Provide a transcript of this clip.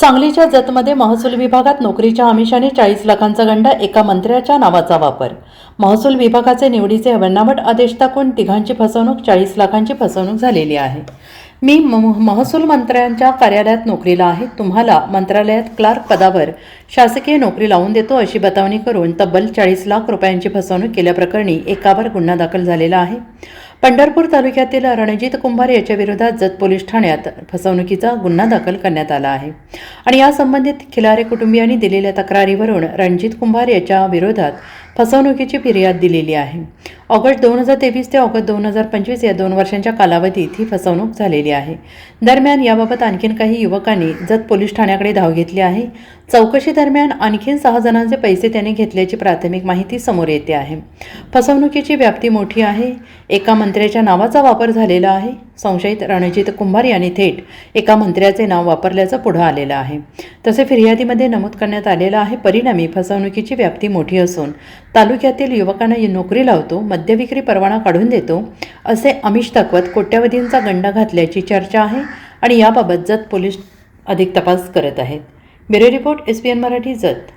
सांगलीच्या जतमध्ये महसूल विभागात नोकरीच्या आमिषाने चाळीस लाखांचा गंडा एका मंत्र्याच्या नावाचा वापर. महसूल विभागाचे निवडीचे बनावट आदेश टाकून तिघांची फसवणूक चाळीस लाखांची फसवणूक झालेली आहे. मी म- महसूल मंत्र्यांच्या कार्यालयात नोकरीला आहे. तुम्हाला मंत्रालयात क्लार्क पदावर शासकीय नोकरी लावून देतो अशी बतावणी करून तब्बल चाळीस लाख रुपयांची फसवणूक केल्याप्रकरणी एकावर गुन्हा दाखल झालेला आहे. पंढरपूर तालुक्यातील रणजित कुंभार याच्या विरोधात जत पोलीस ठाण्यात फसवणुकीचा गुन्हा दाखल करण्यात आला आहे. आणि या संबंधित खिलारे कुटुंबियांनी दिलेल्या तक्रारीवरून रणजित कुंभार याच्या विरोधात फसवणुकीची फिर्याद दिलेली आहे. ऑगस्ट दोन हजार तेवीस ते ऑगस्ट दोन हजार पंचवीस या दोन वर्षांच्या कालावधीत ही फसवणूक झालेली आहे. दरम्यान याबाबत आणखीन काही युवकांनी जत पोलीस ठाण्याकडे धाव घेतली आहे. चौकशी दरम्यान आणखीन सहा जणांचे पैसे त्याने घेतल्याची प्राथमिक माहिती समोर येते आहे. फसवणुकीची व्याप्ती मोठी आहे. एका मंत्र्याच्या नावाचा वापर झालेला आहे. संशयित रणजित कुंभार यांनी थेट एका मंत्र्याचे नाव वापरल्याचं पुढं आलेलं आहे. तसे फिर्यादीमध्ये नमूद करण्यात आलेलं आहे. परिणामी फसवणुकीची व्याप्ती मोठी असून तालुक्यातील युवकांना नोकरी लावतो मद्यविक्री परवाना काढून देतो असे आमिष दाखवत कोट्यावधींचा गंडा घातल्याची चर्चा आहे आणि याबाबत जत पोलीस अधिक तपास करत आहेत. Bureau report S P N Marathi Jat.